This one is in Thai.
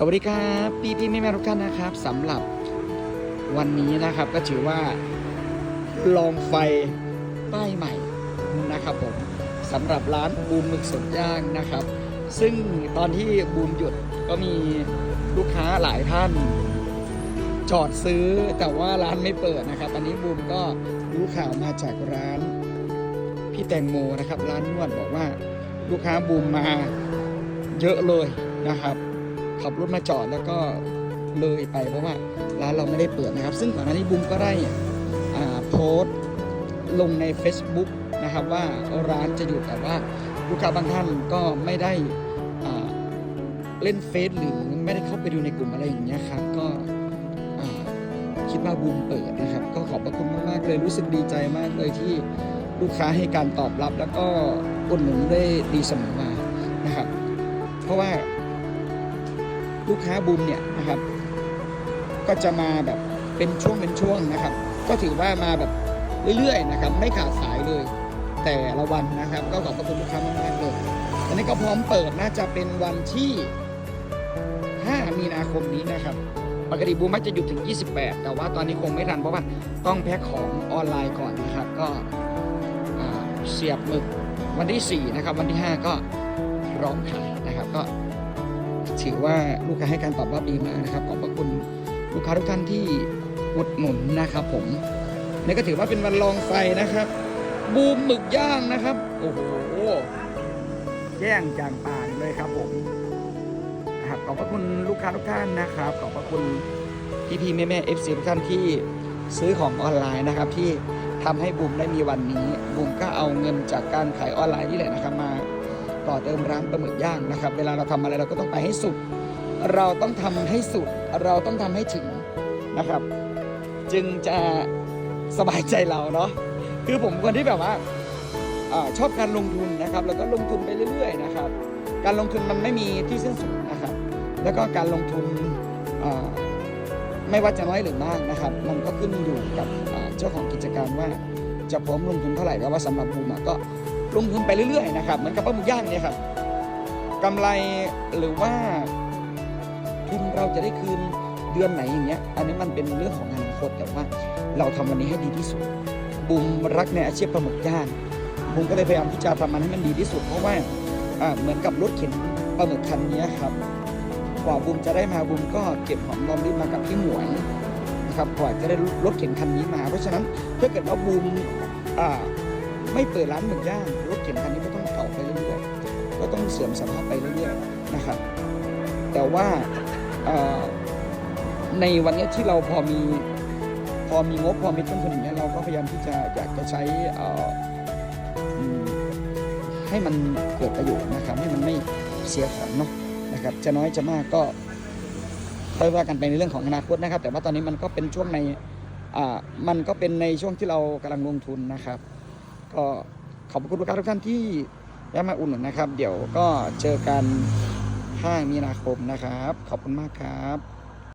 สวัสดีครับพี่พี่แม่แม่ทุกท่านนะครับสำหรับวันนี้นะครับก็ถือว่าลองไฟป้ายใหม่นะครับผมสำหรับร้านบูมหมึกสดย่างนะครับ ซึ่งตอนที่บูมหยุดก็มีลูกค้าหลายท่าน จอดซื้อแต่ว่าร้านไม่เปิดนะครับ อันนี้บูมก็รู้ข่าวมาจากร้านพี่แตงโมนะครับ ร้านนวดบอกว่าลูกค้าบูมมาเยอะเลยนะครับ ขับรถมาจอดแล้วก็เลยไปเพราะว่าร้านเราไม่ได้เปิดนะครับ ซึ่งก่อนหน้านี้บูมก็ได้อ่าโพสต์ลงใน Facebook นะครับว่าร้านจะหยุดแต่ว่าลูกค้าบางท่านก็ไม่ได้อ่าเล่นเฟซหรือไม่ได้เข้าไปดูในกลุ่มอะไรอย่างเงี้ยครับก็อ่าคิดว่าบูมเปิดนะครับ ก็ขอบพระคุณมากๆเลยรู้สึกดีใจมากเลยที่ลูกค้าให้การตอบรับแล้วก็อุดหนุนได้ดีเสมอมานะครับ เพราะว่า ลูกค้าบูมเนี่ยนะครับ ก็จะมาแบบเป็นช่วงเป็นช่วงนะครับ ก็ถือว่ามาแบบเรื่อยๆนะครับ ไม่ขาดสายเลย แต่ละวันนะครับ ก็ขอบคุณลูกค้ามากๆเลยตอนนี้ก็พร้อมเปิดน่าจะเป็นวันที่ 5 มีนาคมนี้นะครับปกติบูมมักจะหยุดถึง 28 แต่ว่าตอนนี้คงไม่ทันเพราะว่าต้องแพ็คของออนไลน์ก่อนนะครับ ก็เสียบหมึกวันที่ 4 นะครับ วันที่ 5 ก็ร้อมขายนะครับ ก็ ถือว่าลูกค้าให้การตอบรับดีมากนะครับ ขอบพระคุณลูกค้าทุกท่านที่อุดหนุนนะครับ ผมนี่ก็ถือว่าเป็นวันลองไฟนะครับ บูมหมึกย่างนะครับ โอ้โหแย่งจางปางเลยครับผมนะครับขอบพระคุณลูกค้าทุกท่านนะครับ ขอบพระคุณพี่พี่แม่แม่เอฟซีทุกท่านที่ซื้อของออนไลน์นะครับ ที่ทำให้บูมได้มีวันนี้บูมก็เอาเงินจากการขายออนไลน์นี่แหละนะครับมา ต่อเติมร้านปลาหมึกย่างนะครับ เวลาเราทำอะไรเราก็ต้องไปให้สุด เราต้องทำให้สุด เราต้องทำให้ถึงนะครับ จึงจะสบายใจเราเนาะคือผมคนที่แบบว่าอชอบการลงทุนนะครับ แล้วก็ลงทุนไปเรื่อย ๆ นะครับ การลงทุนมันไม่มีที่สิ้นสุดนะครับ แล้วก็การลงทุนไม่ว่าจะน้อยหรือมากนะครับ มันก็ขึ้นอยู่กับเจ้าของกิจการว่าจะพร้อมลงทุนเท่าไหร่แต่ว่าสำหรับบูมะก็ ลงทุนไปเรื่อยๆนะครับเหมือนกับปลาหมึกย่างเนี่ยครับกำไรหรือว่าทุนเราจะได้คืนเดือนไหนอย่างเงี้ย อันนี้มันเป็นเรื่องของอนาคตแต่ว่า เราทำวันนี้ให้ดีที่สุดบูมรักในอาชีพปลาหมึกย่างบูมก็เลยพยายามที่จะทำมันให้มันดีที่สุด เพราะว่าอ่าเหมือนกับรถเข็นปลาหมึกคันนี้ครับกว่าบูมจะได้มาบูมก็เก็บหอมรอมริบมากับพี่หมวยนะครับกว่าจะได้รถเข็นคันนี้มา เพราะฉะนั้นถ้าเกิดว่าบูมอ่า ไม่เปิดร้านหมึกย่างรถเข็นคันนี้ก็ต้องเก่าไปเรื่อยๆก็ต้องเสื่อมสภาพไปเรื่อยๆนะครับ แต่ว่าในวันนี้ที่เราพอมีพอมีงบพอมีต้นทุนอย่างเงี้ยเราก็พยายามที่จะอยากจะใช้ให้มันเกิดประโยชน์นะครับ ให้มันไม่เสียของเนาะนะครับ จะน้อยจะมากก็ค่อยว่ากันไปในเรื่องของอนาคตนะครับ แต่ว่าตอนนี้มันก็เป็นช่วงในมันก็เป็นในช่วงที่เรากำลังลงทุนนะครับ ก็ขอบคุณลูกค้าทุกท่านที่แวะมาอุ่นหนุนนะครับ เดี๋ยวก็เจอกัน5มีนาคมนะครับ ขอบคุณมากครับ